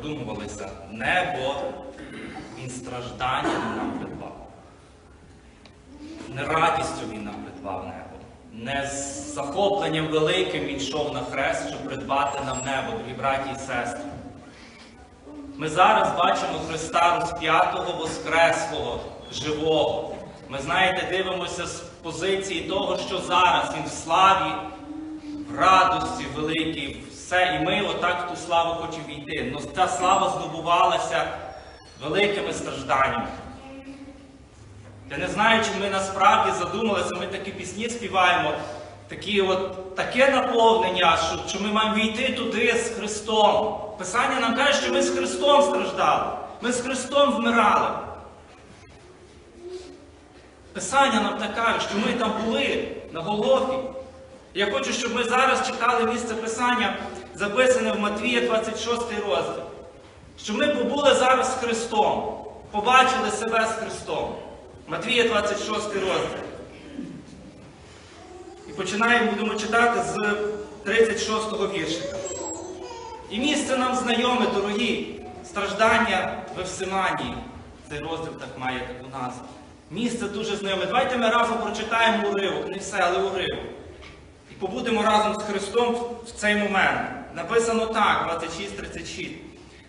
придумувалися. Небо, він страждання нам придбав. Не радістю він нам придбав небо. Не з захопленням великим він йшов на хрест, щоб придбати нам небо, дорогі браті і сестри. Ми зараз бачимо Христа розп'ятого, воскреслого, живого. Ми, знаєте, дивимося з позиції того, що зараз Він в славі, в радості великій, все. І ми отак в ту славу хочемо війти. Но ця слава здобувалася великими стражданнями. Я не знаю, чи ми насправді задумалися, ми такі пісні співаємо, такі от, таке наповнення, що, що ми маємо війти туди з Христом. Писання нам каже, що ми з Христом страждали, ми з Христом вмирали. Писання нам так каже, що ми там були на Голгофі. Я хочу, щоб ми зараз читали місце Писання, записане в Матвія 26 розділ. Щоб ми побули зараз з Христом, побачили себе з Христом. Матвія 26 розділ. І починаємо, будемо читати з 36-го віршика. І місце нам знайоме, дорогі, страждання в Евсиманії. Цей розділ так має таку назву. Місце дуже знайоме. Давайте ми разом прочитаємо уривок, не все, але уривок. І побудемо разом з Христом в цей момент. Написано так, 26-36.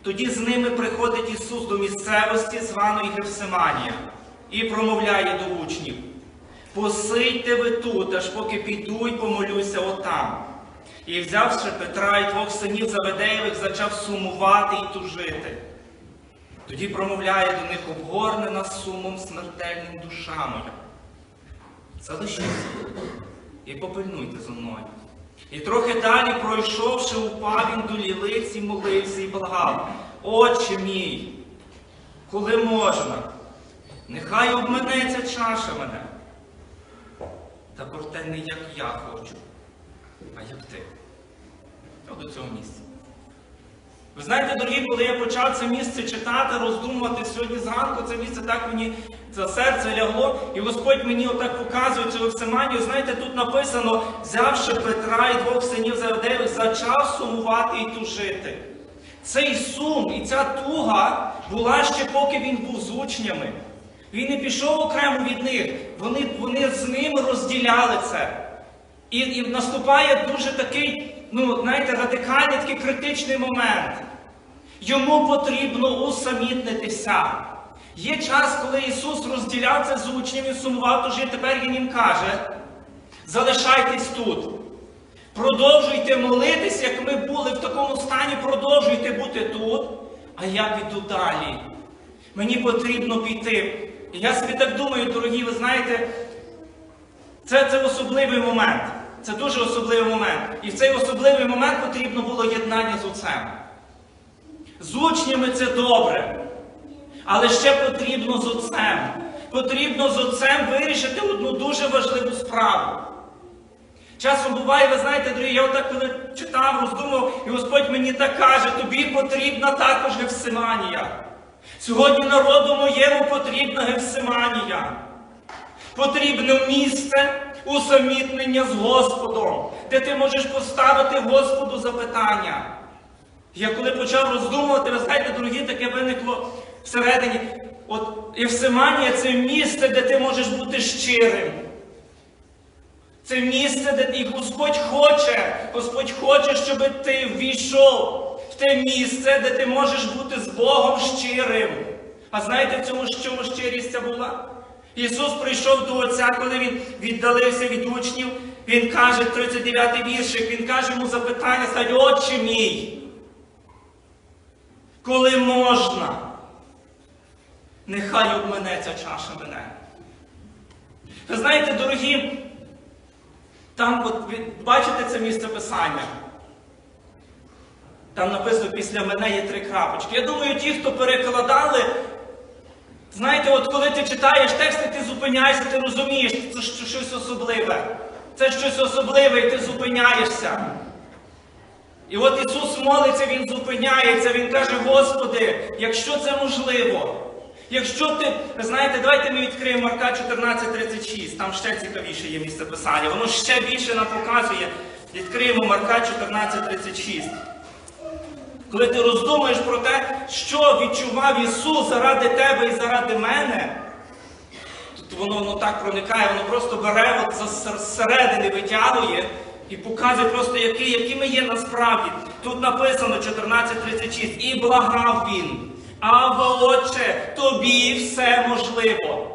Тоді з ними приходить Ісус до місцевості, званої Гефсиманія, і промовляє до учнів. Посидьте ви тут, аж поки піду й помолюся отам. І взявши Петра і двох синів Заведеєвих, зачав сумувати і тужити. Тоді промовляє до них обгорнена сумом смертельним душа моя. Залишіться і попильнуйте зо мною. І трохи далі, пройшовши, упав він до лілиці, молився і благав. Отче мій, коли можна, нехай обминеться чаша мене. Та проте не як я хочу, а як ти. От до цього місця. Ви знаєте, дорогі, коли я почав це місце читати, роздумувати сьогодні зранку, це місце так мені за серце лягло, і Господь мені отак показує цю Оксиманію. Знаєте, тут написано, взявши Петра і двох синів Завдеїв, зачав сумувати і тужити. Цей сум і ця туга була ще поки він був з учнями. Він не пішов окремо від них. Вони, вони з ним розділяли це. І, і наступає дуже такий, ну, знаєте, радикальний такий критичний момент. Йому потрібно усамітнитися. Є час, коли Ісус розділяв це з учнями, сумував, тож і тепер Він їм каже: залишайтесь тут. Продовжуйте молитись, як ми були в такому стані, продовжуйте бути тут, а я піду далі. Мені потрібно піти. І я собі так думаю, дорогі, ви знаєте, це, це особливий момент. Це дуже особливий момент. І в цей особливий момент потрібно було єднання з отцем. З учнями це добре. Але ще потрібно з отцем. Потрібно з отцем вирішити одну дуже важливу справу. Часом буває, ви знаєте, дорогі, я отак коли читав, роздумав, і Господь мені так каже, тобі потрібна також Гефсиманія. Сьогодні народу моєму потрібна Гефсиманія. Потрібне місце усамітнення з Господом, де ти можеш поставити Господу запитання. Я коли почав роздумувати, ви знаєте, дорогі, таке виникло всередині. От Євсиманія це місце, де ти можеш бути щирим. Це місце, де і Господь хоче, Господь хоче, щоб ти ввійшов в те місце, де ти можеш бути з Богом щирим. А знаєте, в цьому чому щирість була? Ісус прийшов до Отця, коли Він віддалився від учнів. Він каже, 39-й віршик, Він каже йому запитання, стать, Отче мій. Коли можна, нехай обменеться чаша мене. Ви знаєте, дорогі, там, от, бачите це місце писання? Там написано після мене є три крапочки. Я думаю, ті, хто перекладали, знаєте, от коли ти читаєш тексти, ти зупиняєшся, ти розумієш, це щось особливе. Це щось особливе, і ти зупиняєшся. І от Ісус молиться, Він зупиняється, Він каже, Господи, якщо це можливо, якщо ти, знаєте, давайте ми відкриємо Марка 14,36, там ще цікавіше є місце писання, воно ще більше нам показує. Відкриємо Марка 14,36. Коли ти роздумуєш про те, що відчував Ісус заради тебе і заради мене, то воно, воно так проникає, воно просто бере от зсередини витягує і показує просто, які, ми є насправді. Тут написано 14.36. І благав він. Ава, Отче, тобі все можливо.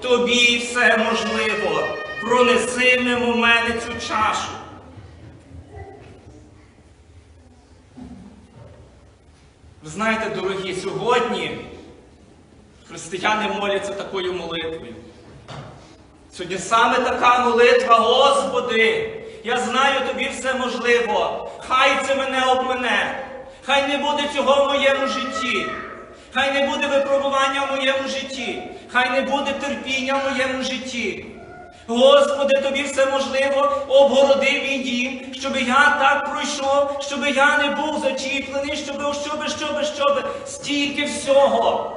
Тобі все можливо. Пронеси мимо мене цю чашу. Ви знаєте, дорогі, сьогодні християни моляться такою молитвою. Сьогодні саме така молитва, Господи, я знаю тобі все можливо. Хай це мене обмене. Хай не буде цього в моєму житті. Хай не буде випробування в моєму житті. Хай не буде терпіння в моєму житті. Господи, тобі все можливо, обгороди мій дім, щоб я так пройшов, щоб я не був зачіплений, щоб, щоб, щоб, щоб, стільки всього.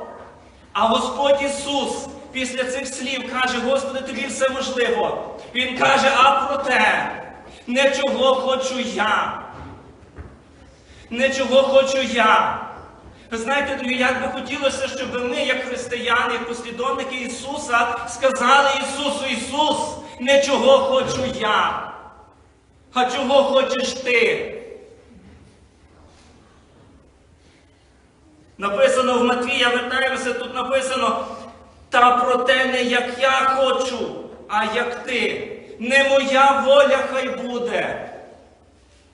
А Господь Ісус після цих слів каже, Господи, тобі все можливо. Він каже, а проте, не чого хочу я. Не чого хочу я. Ви знаєте, друзі, як би хотілося, щоб ми, як християни, як послідовники Ісуса, сказали Ісусу, Ісус, не чого хочу я, а чого хочеш ти. Написано в Матвія, вертаємося, тут написано, та проте не як я хочу, а як ти. Не моя воля хай буде,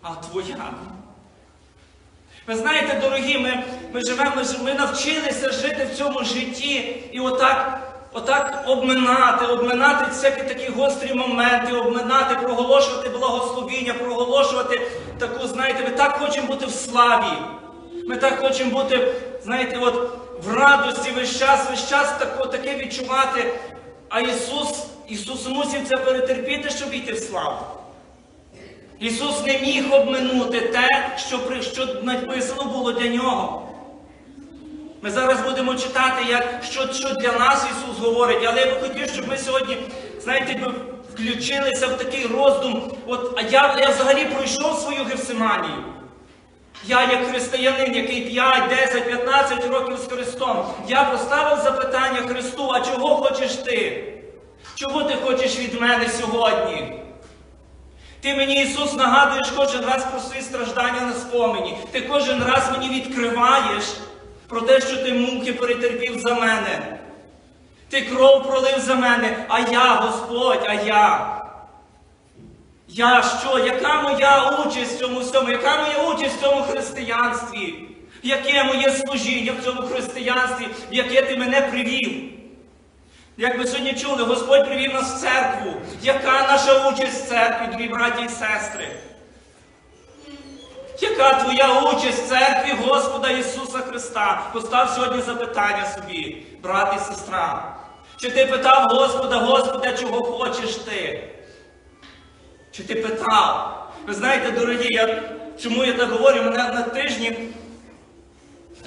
а твоя. Ви знаєте, дорогі, ми, ми живемо, ми, навчилися жити в цьому житті і отак, отак обминати, обминати всякі такі гострі моменти, обминати, проголошувати благословіння, проголошувати таку, знаєте, ми так хочемо бути в славі. Ми так хочемо бути, знаєте, от в радості весь час, весь час тако, таке відчувати. А Ісус, Ісус мусив це перетерпіти, щоб йти в славу. Ісус не міг обминути те, що, написано було для нього. Ми зараз будемо читати, як, що, що для нас Ісус говорить, але я би хотів, щоб ми сьогодні, знаєте, включилися в такий роздум. От, а я, я взагалі пройшов свою Гефсиманію. Я, як християнин, який 5, 10, 15 років з Христом, я поставив запитання Христу, а чого хочеш ти? Чого ти хочеш від мене сьогодні? Ти мені, Ісус, нагадуєш кожен раз про свої страждання на спомені. Ти кожен раз мені відкриваєш про те, що ти муки перетерпів за мене. Ти кров пролив за мене, а я, Господь, а я. Я що? Яка моя участь в цьому всьому? Яка моя участь в цьому християнстві? Яке моє служіння в цьому християнстві, в яке ти мене привів? Як ми сьогодні чули, Господь привів нас в церкву. Яка наша участь в церкві, дорогі браті і сестри? Яка твоя участь в церкві Господа Ісуса Христа? Постав сьогодні запитання собі, брат і сестра. Чи ти питав Господа, Господа, чого хочеш ти? Чи ти питав? Ви знаєте, дорогі, я, чому я так говорю? Мене на тижні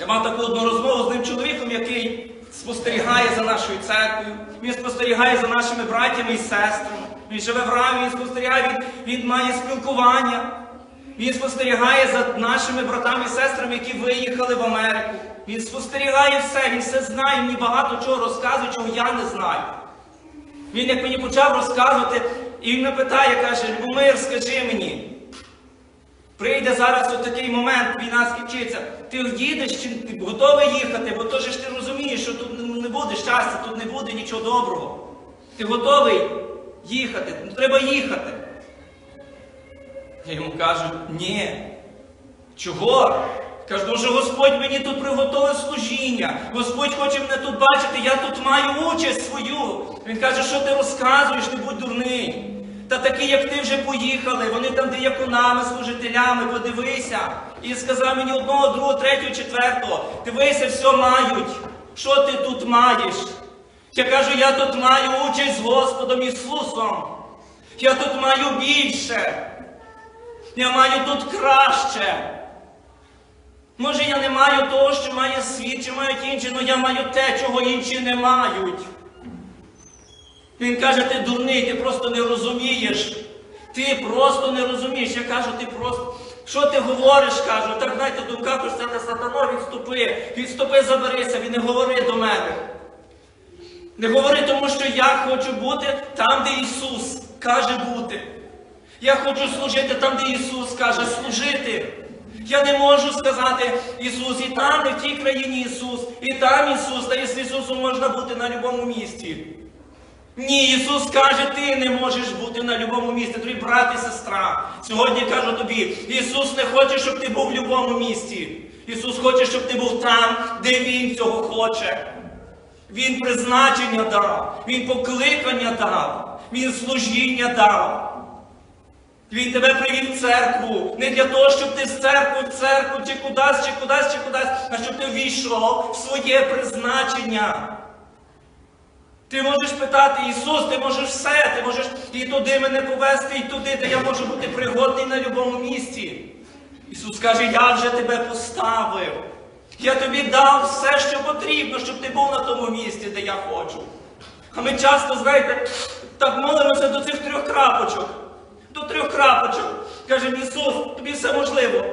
я мав таку одну розмову з одним чоловіком, який спостерігає за нашою церквою, він спостерігає за нашими братями і сестрами. Він живе в рамі, він спостерігає, він, він має спілкування. Він спостерігає за нашими братами і сестрами, які виїхали в Америку. Він спостерігає все, він все знає, мені багато чого розказує, чого я не знаю. Він як мені почав розказувати, і він мене питає, каже, Любомир, скажи мені, Прийде зараз от такий момент, війна скінчиться. Ти їдеш чи ти готовий їхати, бо то ж ти розумієш, що тут не- буде щастя, тут не буде нічого доброго. Ти готовий їхати? Ну треба їхати. Я йому кажу, ні. Чого? Кажу, «Ну, Господь мені тут приготовив служіння. Господь хоче мене тут бачити, я тут маю участь свою. Він каже, що ти розказуєш, не будь дурний. Та такі, як ти вже поїхали, вони там дияконами, служителями, подивися. І сказав мені одного, другого, третього, четвертого. Дивися, все мають. Що ти тут маєш? Я кажу, я тут маю участь з Господом Ісусом. Я тут маю більше. Я маю тут краще. Може, я не маю того, що має світ, чи мають інші, але я маю те, чого інші не мають. Він каже, ти дурний, ти просто не розумієш. Ти просто не розумієш. Я кажу, ти просто. Що ти говориш, кажу, так знаєте, в думках ось це сатано, відступи, відступи, заберися, він не говори до мене. Не говори тому, що я хочу бути там, де Ісус каже бути. Я хочу служити там, де Ісус каже служити. Я не можу сказати Ісус, і там, і в тій країні Ісус, і там Ісус, та і Ісусом можна бути на будь-якому місці. Ні, Ісус каже, ти не можеш бути на будь-якому місці, твій брат і сестра. Сьогодні кажу тобі, Ісус не хоче, щоб ти був в будь-якому місці. Ісус хоче, щоб ти був там, де Він цього хоче. Він призначення дав, Він покликання дав, Він служіння дав. Він тебе привів в церкву. Не для того, щоб ти з церкви в церкву, чи кудись, чи кудись, чи кудись, а щоб ти ввійшов в своє призначення. Ти можеш питати, Ісус, ти можеш все, ти можеш і туди мене повести, і туди, де я можу бути пригодний на будь-якому місці. Ісус каже, я вже тебе поставив. Я тобі дав все, що потрібно, щоб ти був на тому місці, де я хочу. А ми часто, знаєте, так молимося до цих трьох крапочок. До трьох крапочок. Каже, Ісус, тобі все можливо.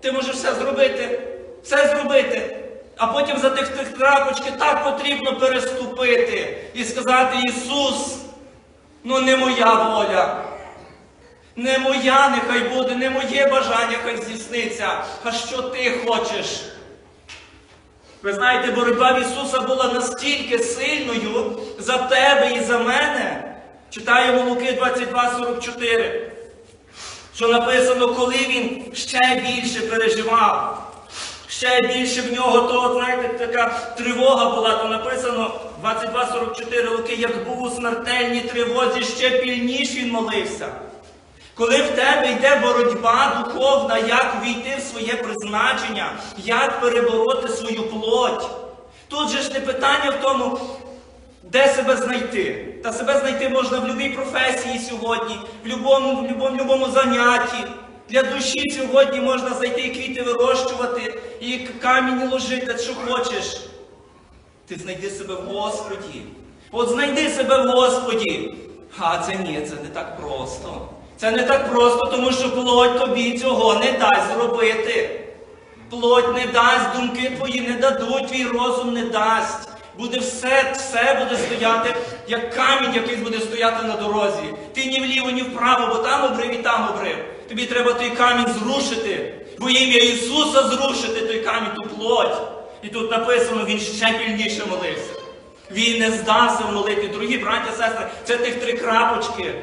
Ти можеш все зробити, все зробити. А потім за тих трьох крапочки так потрібно переступити і сказати, Ісус, ну не моя воля. Не моя нехай буде, не моє бажання хай здійсниться, а що ти хочеш. Ви знаєте, боротьба в Ісуса була настільки сильною за тебе і за мене. Читаємо Луки 22,44, що написано, коли він ще більше переживав, ще більше в нього того, знаєте, така тривога була, то написано 22,44 Луки, як був у смертельній тривозі, ще пільніше він молився. Коли в тебе йде боротьба духовна, як війти в своє призначення, як перебороти свою плоть. Тут же ж не питання в тому, де себе знайти. Та себе знайти можна в будь-якій професії сьогодні, в будь-якому любому занятті. Для душі сьогодні можна зайти і квіти вирощувати, і камінь ложити, що хочеш. Ти знайди себе в Господі. От знайди себе в Господі. А це ні, це не так просто. Це не так просто, тому що плоть тобі цього не дасть зробити. Плоть не дасть, думки твої не дадуть, твій розум не дасть. Буде все, все буде стояти, як камінь, який буде стояти на дорозі. Ти ні вліво, ні вправо, бо там обрив і там обрив. Тобі треба той камінь зрушити, во ім'я Ісуса зрушити той камінь, ту плоть. І тут написано, він ще пільніше молився. Він не здався в молитві. Дорогі браті сестри, це тих три крапочки.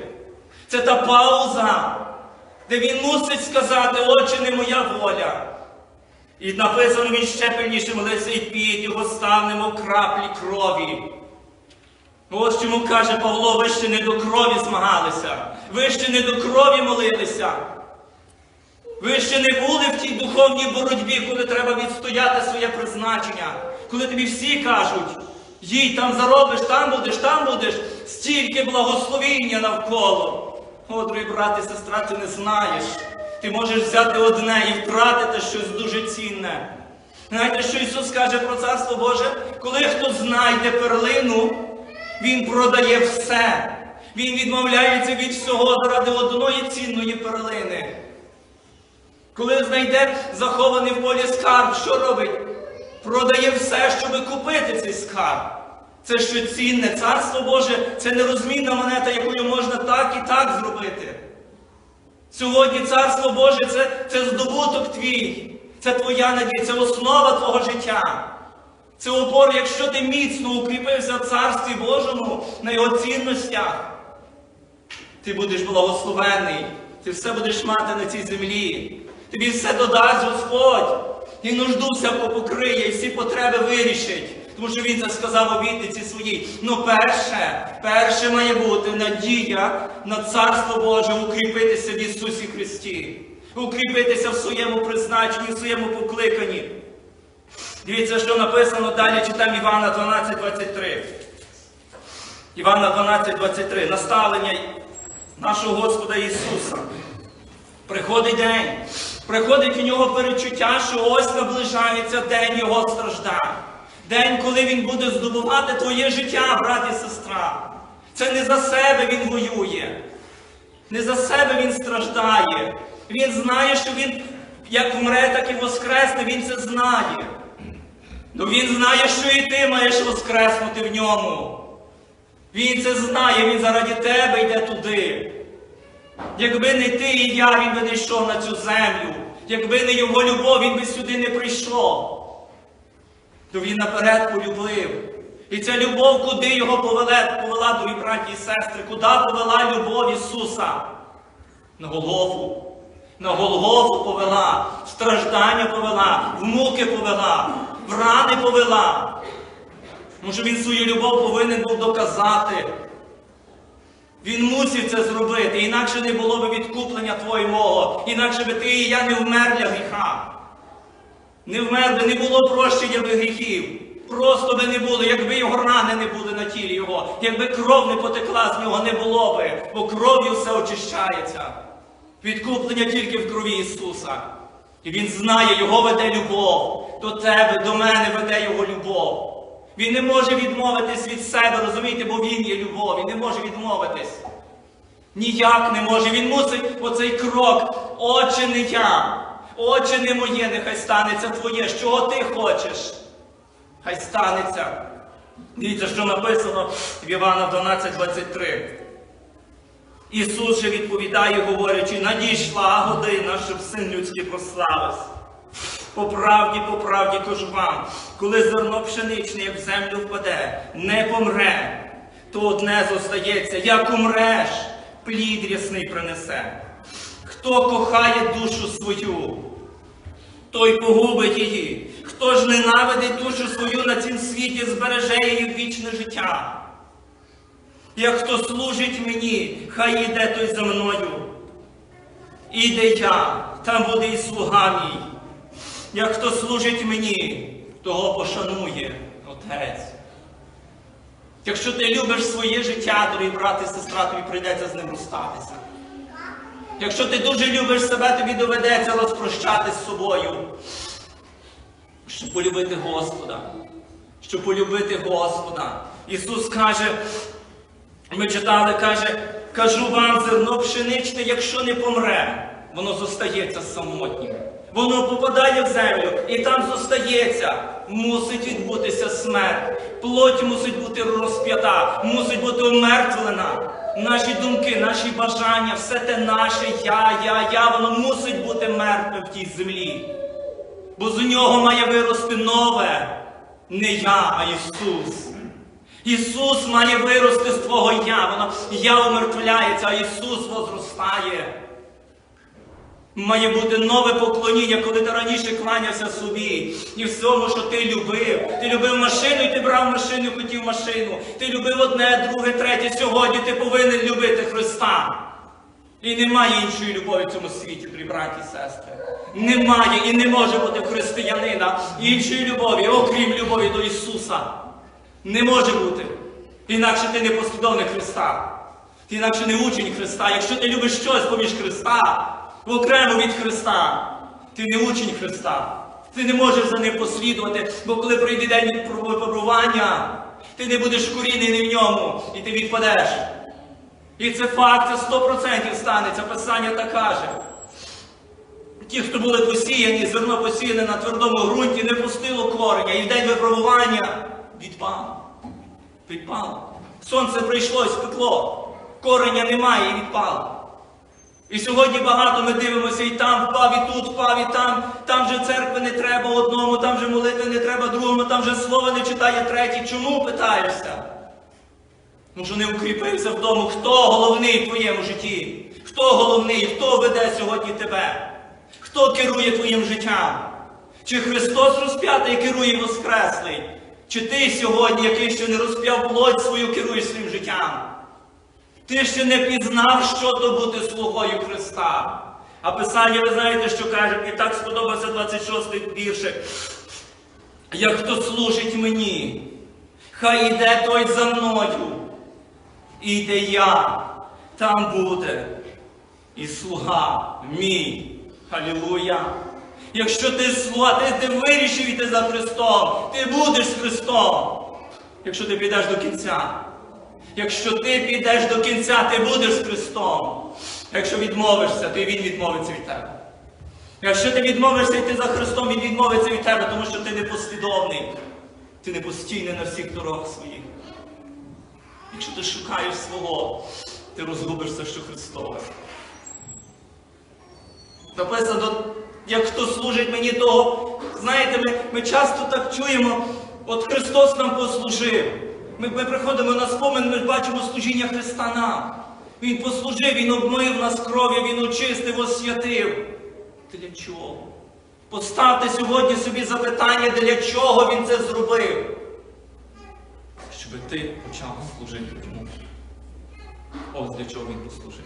Це та пауза, де він мусить сказати, отче, не моя воля. І написано, він ще пильніше молився і під його став, немов краплі крові. Ось чому каже Павло, ви ще не до крові змагалися, ви ще не до крові молилися. Ви ще не були в тій духовній боротьбі, коли треба відстояти своє призначення, коли тобі всі кажуть, їй там заробиш, там будеш, там будеш, стільки благословіння навколо. О, дорогі брат і сестра, ти не знаєш. Ти можеш взяти одне і втратити щось дуже цінне. Знаєте, що Ісус каже про Царство Боже? Коли хто знайде перлину, Він продає все. Він відмовляється від всього заради одної цінної перлини. Коли знайде захований в полі скарб, що робить? Продає все, щоб купити цей скарб. Це що цінне, царство Боже, це нерозмінна монета, якою можна так і так зробити. Сьогодні царство Боже це, це здобуток твій, це твоя надія, це основа твого життя. Це опор, якщо ти міцно укріпився в Царстві Божому на його цінностях, ти будеш благословений, ти все будеш мати на цій землі. Тобі все додасть Господь. І нужду всяку покриє, і всі потреби вирішить. Тому що він це сказав обітниці своїй. Ну, перше, перше має бути надія на Царство Боже, укріпитися в Ісусі Христі, укріпитися в своєму призначенні, в своєму покликанні. Дивіться, що написано далі, читаємо Івана 12,23. Івана 12,23. Наставлення нашого Господа Ісуса. Приходить день, приходить у нього перечуття, що ось наближається день Його страждань. День, коли Він буде здобувати твоє життя, брат і сестра. Це не за себе Він воює, не за себе Він страждає. Він знає, що Він Як вмре, так і воскресне, він це знає. Ну він знає, що і ти маєш воскреснути в ньому. Він це знає, він заради тебе йде туди. Якби не ти і я, він би не йшов на цю землю. Якби не його любов, він би сюди не прийшов. То він наперед полюбив. І ця любов, куди його повела, повела дорогі браті і сестри, куди повела любов Ісуса? На Голгофу. На Голгофу повела, в страждання повела, в муки повела, в рани повела. Що він свою любов повинен був доказати. Він мусив це зробити, інакше не було б відкуплення твоємого, інакше би ти і я не вмер для гріха. Не вмер би, не було прощення би гріхів. Просто би не було, якби його рани не були на тілі його, якби кров не потекла з нього, не було би, бо кров'ю все очищається. Відкуплення тільки в крові Ісуса. І Він знає, Його веде любов. До тебе, до мене веде Його любов. Він не може відмовитись від себе, розумієте, бо Він є любов, він не може відмовитись. Ніяк не може. Він мусить оцей крок. Отче не я, отче не моє, нехай станеться твоє. Що ти хочеш? Хай станеться. Дивіться, що написано в Івана 12,23. Ісус же відповідає, говорячи, надійшла година, щоб син людський прославився. По правді, по правді кажу вам, коли зерно пшеничне, як в землю впаде, не помре, то одне зостається, як умреш, плід рясний принесе. Хто кохає душу свою, той погубить її. Хто ж ненавидить душу свою на цім світі, збереже її вічне життя. Як хто служить мені, хай іде той за мною. Іде я, там буде і слуга мій. Як хто служить мені, того пошанує Отець. Якщо ти любиш своє життя, дорогі брат і сестра, тобі прийдеться з ним розстатися. Якщо ти дуже любиш себе, тобі доведеться розпрощатись з собою. Щоб полюбити Господа. Щоб полюбити Господа. Ісус каже, ми читали, каже, кажу вам, зерно пшеничне, якщо не помре, воно зостається самотнім. Воно попадає в землю і там зостається. Мусить відбутися смерть. Плоть мусить бути розп'ята, мусить бути умертвлена. Наші думки, наші бажання, все те наше я, я, я, воно мусить бути мертве в тій землі. Бо з нього має вирости нове. Не я, а Ісус. Ісус має вирости з твого я. Воно я умертвляється, а Ісус возростає. Має бути нове поклоніння, коли ти раніше кланявся собі. І всьому, що ти любив. Ти любив машину, і ти брав машину, і хотів машину. Ти любив одне, друге, третє. Сьогодні ти повинен любити Христа. І немає іншої любові в цьому світі, при браті і сестри. Немає і не може бути християнина іншої любові, окрім любові до Ісуса. Не може бути. Інакше ти не послідовник Христа. Ти інакше не учень Христа. Якщо ти любиш щось поміж Христа, окремо від Христа, ти не учень Христа. Ти не можеш за ним послідувати, бо коли прийде день випробування, ти не будеш корінний в ньому, і ти відпадеш. І це факт, це 100% станеться, Писання так каже. Ті, хто були посіяні, зерно посіяне на твердому ґрунті, не пустило кореня, і в день випробування відпало. Відпало. Сонце прийшло і спекло. Кореня немає і відпало. І сьогодні багато ми дивимося, і там впав, і тут впав, і там, там же церкви не треба одному, там же молитви не треба другому, там же слово не читає третій. Чому питаєшся? Ну що не укріпився в тому, хто головний в твоєму житті? Хто головний, хто веде сьогодні тебе? Хто керує твоїм життям? Чи Христос розп'ятий керує Воскреслий? Чи ти сьогодні, який ще не розп'яв плоть свою, керуєш своїм життям? Ти ще не пізнав, що то бути слугою Христа. А Писання, ви знаєте, що каже, мені так сподобався 26-й віршик. Як хто служить мені, хай іде той за мною. І де я, там буде і слуга мій. Халілуя. Якщо ти слуга, ти, ти вирішив іти за Христом, ти будеш Христом. Якщо ти підеш до кінця. Якщо ти підеш до кінця, ти будеш з Христом. Якщо відмовишся, то і Він відмовиться від тебе. Якщо ти відмовишся йти за Христом, Він відмовиться від тебе, тому що ти не послідовний, ти не постійний на всіх дорогах своїх. Якщо ти шукаєш свого, ти розгубишся, що Христове. Написано, як хто служить мені того. Знаєте, ми, ми часто так чуємо, от Христос нам послужив. Ми, ми приходимо на спомин, ми бачимо служіння Христа нам. Він послужив, Він обмив нас кров'ю, Він очистив, освятив. Для чого? Поставте сьогодні собі запитання, для чого Він це зробив. Щоб ти почав служити йому. Ось для чого він послужив.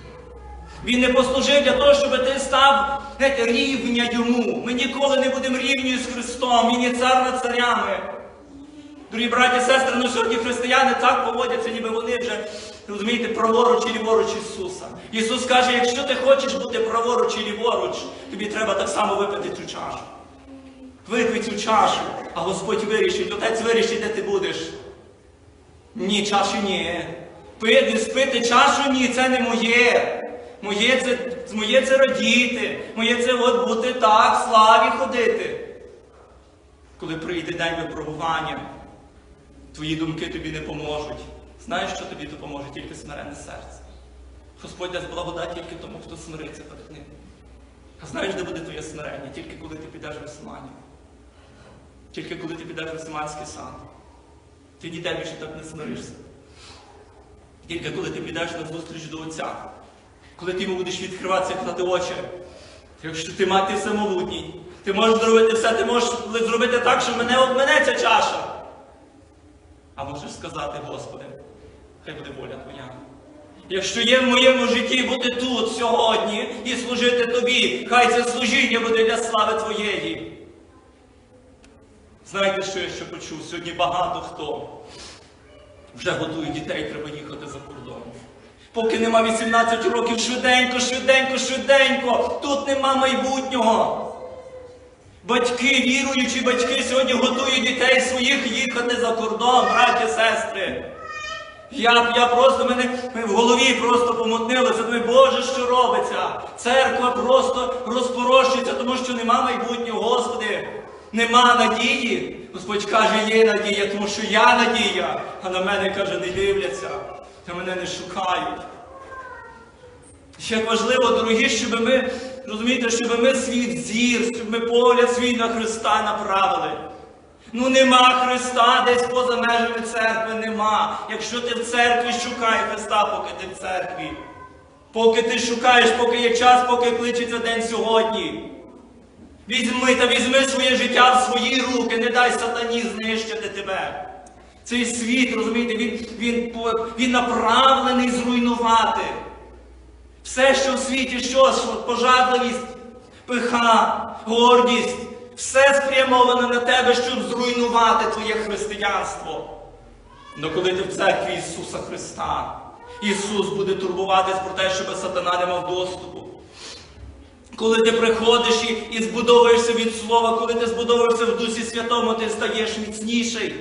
Він не послужив для того, щоб ти став знаєте, рівня йому. Ми ніколи не будемо рівні з Христом. Він є цар над царями. Дорогі браті сестри, ну сьогодні християни так поводяться, ніби вони вже, розумієте, праворуч і ліворуч Ісуса. Ісус каже, якщо ти хочеш бути праворуч і ліворуч, тобі треба так само випити цю чашу. Випий цю чашу, а Господь вирішить, Отець вирішить, де ти будеш. Ні, чаші ні. Пити, спити чашу ні, це не моє. Моє це, моє це радіти, моє це от бути так, в славі ходити. Коли прийде день випробування, твої думки тобі не поможуть. Знаєш, що тобі допоможе? Тільки смирене серце. Господь дасть благодать тільки тому, хто смириться перед ним. А знаєш, де буде твоє смирення? Тільки коли ти підеш в Весмані. Тільки коли ти підеш в Весманський сад. Ти ніде більше так не смиришся. Тільки коли ти підеш на зустріч до Отця, коли ти йому будеш відкриватися, клати очі. Якщо ти мати всемогутній, ти можеш зробити все, ти можеш зробити так, що мене обменеться чаша. А можеш сказати, Господи, хай буде воля Твоя. Якщо є в моєму житті бути тут сьогодні і служити тобі, хай це служіння буде для слави Твоєї. Знаєте, що я ще почув? Сьогодні багато хто вже готує дітей, треба їхати за кордон. Поки нема 18 років, швиденько, швиденько, швиденько, тут нема майбутнього. Батьки, віруючі батьки, сьогодні готують дітей своїх їхати за кордон, браті, сестри. Я, я просто мене в голові просто помутнилося. Думаю, Боже, що робиться? Церква просто розпорощується, тому що нема майбутнього, Господи. Нема надії. Господь каже, є надія, тому що я надія. А на мене каже, не дивляться, та мене не шукають. Ще важливо, дорогі, щоб ми, розумієте, щоб ми свій зір, щоб ми погляд свій на Христа направили. Ну нема Христа десь поза межами церкви, нема. Якщо ти в церкві шукай Христа, поки ти в церкві. Поки ти шукаєш, поки є час, поки кличеться день сьогодні. Візьми та візьми своє життя в свої руки, не дай сатані знищити тебе. Цей світ, розумієте, він, він, він направлений зруйнувати. Все, що в світі, що, пожадливість, пиха, гордість, все спрямовано на тебе, щоб зруйнувати твоє християнство. Но коли ти в церкві Ісуса Христа, Ісус буде турбуватись про те, щоб сатана не мав доступу. Коли ти приходиш і, і збудовуєшся від Слова, коли ти збудовуєшся в Дусі Святому, ти стаєш міцніший.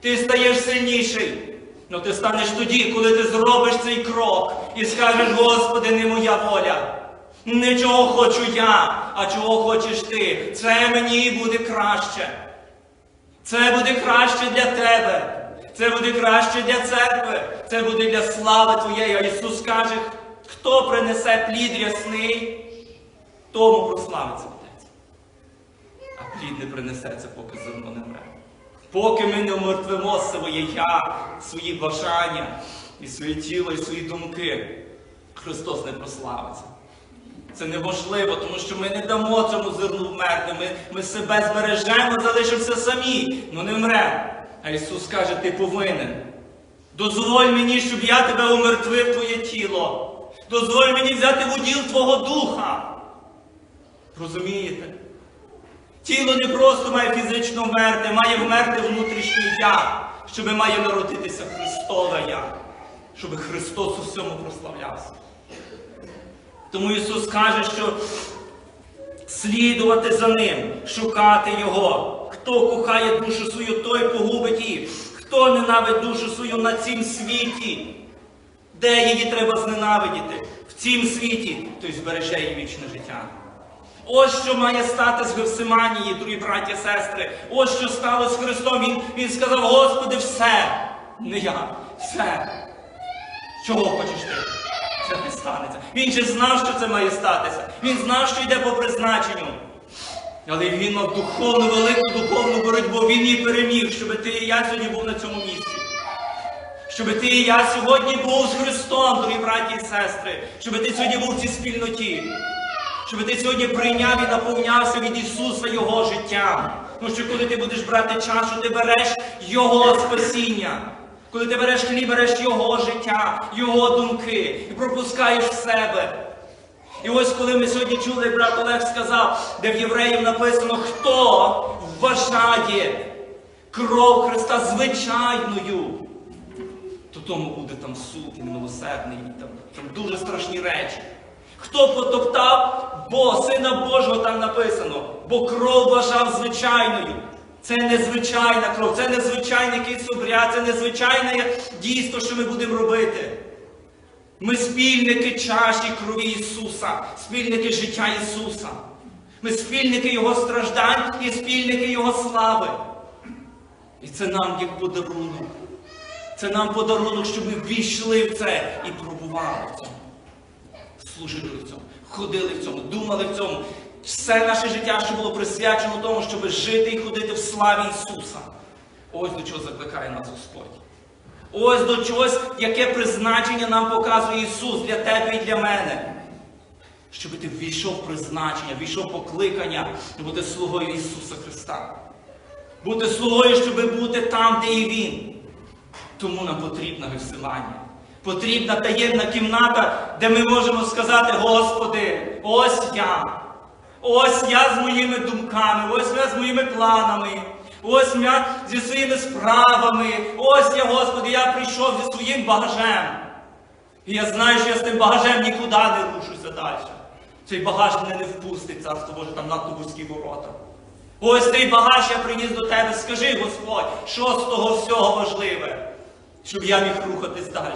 Ти стаєш сильніший. Ну ти станеш тоді, коли ти зробиш цей крок і скажеш, Господи, не моя воля. Не чого хочу я, а чого хочеш ти. Це мені буде краще. Це буде краще для тебе. Це буде краще для церкви. Це буде для слави Твоєї. А Ісус каже, хто принесе плід рясний, тому прославиться Отець. А плід не принесеться, поки зерно не мре. Поки ми не умертвимо своє я, свої бажання, і своє тіло, і свої думки, Христос не прославиться. Це неможливо, тому що ми не дамо цьому зерну вмерти. Ми, ми себе збережемо, залишимося самі, ну не вмремо. А Ісус каже, ти повинен. Дозволь мені, щоб я тебе умертвив твоє тіло. Дозволь мені взяти в уділ Твого духа. Розумієте? Тіло не просто має фізично вмерти, має вмерти внутрішнє я, щоб має народитися Христове я, щоб Христос у всьому прославлявся. Тому Ісус каже, що слідувати за Ним, шукати Його. Хто кохає душу свою, той погубить її. Хто ненавидить душу свою на цім світі, де її треба зненавидіти? В цім світі, той збереже її вічне життя. Ось що має стати з Гефсиманії, дорогі браті сестри. Ось що сталося з Христом. Він, він сказав, Господи, все. Не я, все. Чого хочеш ти? Це не станеться. Він же знав, що це має статися. Він знав, що йде по призначенню. Але він мав духовну, велику духовну боротьбу. Він її переміг, щоб ти і я сьогодні був на цьому місці. Щоб ти і я сьогодні був з Христом, дорогі браті і сестри. Щоб ти сьогодні був в цій спільноті. Щоб ти сьогодні прийняв і наповнявся від Ісуса Його життям. Тому що коли ти будеш брати чашу, ти береш Його спасіння. Коли ти береш хліб, береш Його життя, Його думки і пропускаєш в себе. І ось коли ми сьогодні чули, брат Олег сказав, де в євреїв написано, хто вважає кров Христа звичайною, то тому буде там суд і немилосердний, і там, там дуже страшні речі. Хто потоптав, бо Сина Божого там написано, бо кров вважав звичайною. Це незвичайна кров, це незвичайний якийсь це незвичайне дійство, що ми будемо робити. Ми спільники чаші крові Ісуса, спільники життя Ісуса. Ми спільники Його страждань і спільники Його слави. І це нам як подарунок. Це нам подарунок, щоб ми ввійшли в це і пробували в цьому. Служили в цьому, ходили в цьому, думали в цьому. Все наше життя, що було присвячено тому, щоб жити і ходити в славі Ісуса. Ось до чого закликає нас Господь. Ось до чогось, яке призначення нам показує Ісус для тебе і для мене. Щоб ти ввійшов в призначення, ввійшов покликання бути слугою Ісуса Христа. Бути слугою, щоб бути там, де і Він. Тому нам потрібна Гефсиманія. Потрібна таємна кімната, де ми можемо сказати, Господи, ось я. Ось я з моїми думками, ось я з моїми планами, ось я зі своїми справами, ось я, Господи, я прийшов зі своїм багажем. І я знаю, що я з тим багажем нікуди не рушуся далі. Цей багаж мене не впустить, царство Боже, там надто вузькі ворота. Ось цей багаж я приніс до тебе. Скажи, Господь, що з того всього важливе, щоб я міг рухатись далі,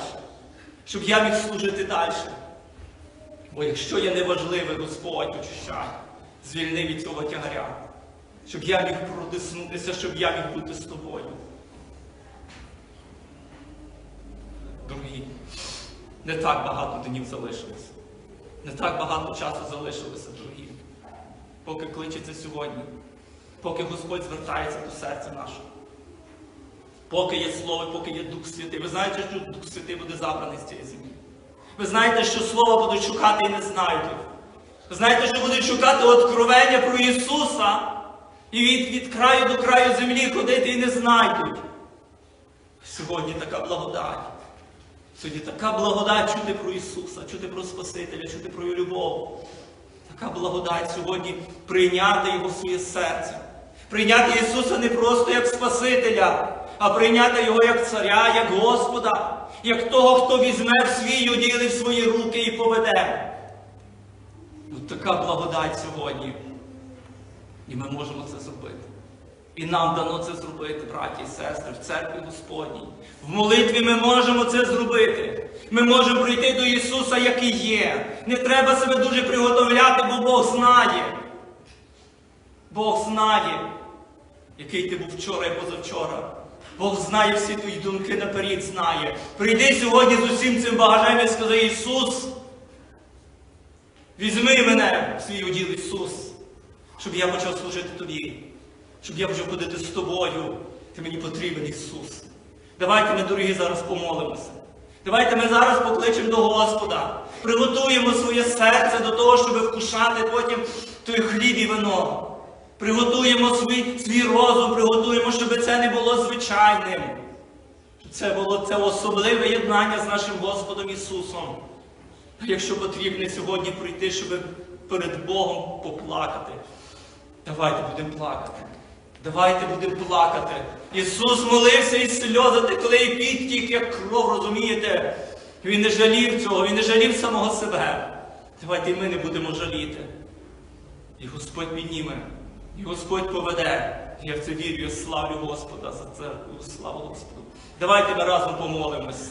щоб я міг служити далі. Бо якщо я неважливий, Господь, очищай, звільни від цього тягаря, щоб я міг протиснутися, щоб я міг бути з тобою. Дорогі, не так багато днів залишилося. Не так багато часу залишилося, дорогі. Поки кличеться сьогодні, поки Господь звертається до серця нашого. Поки є Слово, поки є Дух Святий. Ви знаєте, що Дух Святий буде забраний з цієї землі. Ви знаєте, що Слово будуть шукати і не знайдуть. Ви знаєте, що будуть шукати откровення про Ісуса і від, від краю до краю землі ходити і не знайдуть. Сьогодні така благодать. Сьогодні така благодать чути про Ісуса, чути про Спасителя, чути про Його любов. Така благодать сьогодні прийняти Його в своє серце. Прийняти Ісуса не просто як Спасителя, а прийняти Його як Царя, як Господа, як того, хто візьме в свій уділ і в свої руки і поведе. От така благодать сьогодні. І ми можемо це зробити. І нам дано це зробити, браті і сестри, в церкві Господній. В молитві ми можемо це зробити. Ми можемо прийти до Ісуса, який є. Не треба себе дуже приготовляти, бо Бог знає. Бог знає, який ти був вчора і позавчора. Бог знає всі твої думки наперед знає. Прийди сьогодні з усім цим багажем і скажи, Ісус, візьми мене в свій уділ, Ісус, щоб я почав служити тобі щоб я почав ходити з тобою. Ти мені потрібен, Ісус. Давайте ми, дорогі, зараз помолимося. Давайте ми зараз покличемо до Господа, приготуємо своє серце до того, щоб вкушати потім той хліб і вино. Приготуємо свій, свій розум, приготуємо, щоб це не було звичайним. Це було це особливе єднання з нашим Господом Ісусом. А якщо потрібно сьогодні прийти, щоб перед Богом поплакати, давайте будемо плакати. Давайте будемо плакати. Ісус молився із сльози, коли і підтік, як кров, розумієте? Він не жалів цього, Він не жалів самого себе. Давайте і ми не будемо жаліти. І Господь підніме, і Господь поведе. Я в це вірю, я славлю Господа за церкву, слава Господу. Давайте ми разом помолимось.